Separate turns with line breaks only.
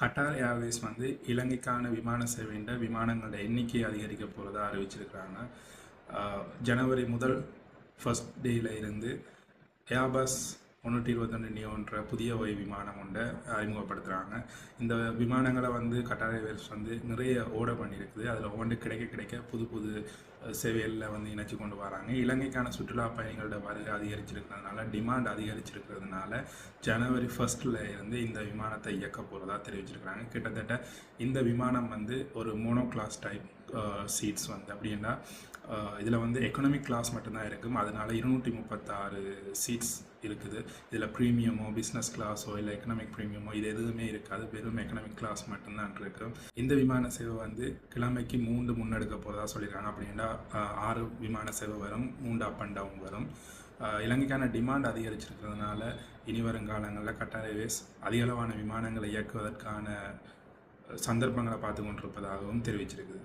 Khattar Airways வந்து இலங்கைக்கான விமான சேவைன்ற விமானங்களோட எண்ணிக்கை அதிகரிக்க போகிறதா அறிவிச்சிருக்கிறாங்க. ஜனவரி முதல் ஃபஸ்ட் டேயில் இருந்து ஏர்பஸ் முந்நூற்றி இருபத்தொன்று நியோன்ற புதிய வகை விமானம் ஒன்றை அறிமுகப்படுத்துகிறாங்க இந்த விமானங்களை வந்து கட்டார் ஏர்வேஸ் வந்து நிறைய ஓட பண்ணியிருக்குது. அதில் ஒவ்வொன்று கிடைக்க கிடைக்க புது புது சேவைகளில் வந்து இணைச்சி கொண்டு வராங்க. இலங்கைக்கான சுற்றுலா பயணிகளோட வருகை அதிகரிச்சிருக்கிறதுனால டிமாண்ட் அதிகரிச்சிருக்கிறதுனால ஜனவரி ஃபஸ்ட்டில் இருந்து இந்த விமானத்தை இயக்க போகிறதா தெரிவிச்சிருக்கிறாங்க. கிட்டத்தட்ட இந்த விமானம் வந்து ஒரு மோனோ கிளாஸ் டைப் சீட்ஸ் வந்து. அப்படின்னா இதில் வந்து எக்கனாமிக் கிளாஸ் மட்டும்தான் இருக்கும். அதனால் இருநூற்றி முப்பத்தாறு சீட்ஸ் இருக்குது. இதில் ப்ரீமியமோ பிஸ்னஸ் கிளாஸோ இல்லை எக்கனாமிக் ப்ரீமியமோ இது எதுவுமே இருக்காது. வெறும் எக்கனாமிக் கிளாஸ் மட்டும்தான் இருக்கும். இந்த விமான சேவை வந்து கிழமைக்கு மூன்று முன்னெடுக்க போகிறதா சொல்லியிருக்காங்க. அப்படின்னா ஆறு விமான சேவை வரும். மூன்று அப் அண்ட் டவுன் வரும். இலங்கைக்கான டிமாண்ட் அதிகரிச்சிருக்கிறதுனால இனி வரும் காலங்களில் கட்டார் ஏர்வேஸ் அதிக அளவான விமானங்களை இயக்குவதற்கான சந்தர்ப்பங்களை பார்த்து கொண்டிருப்பதாகவும் தெரிவிச்சிருக்குது.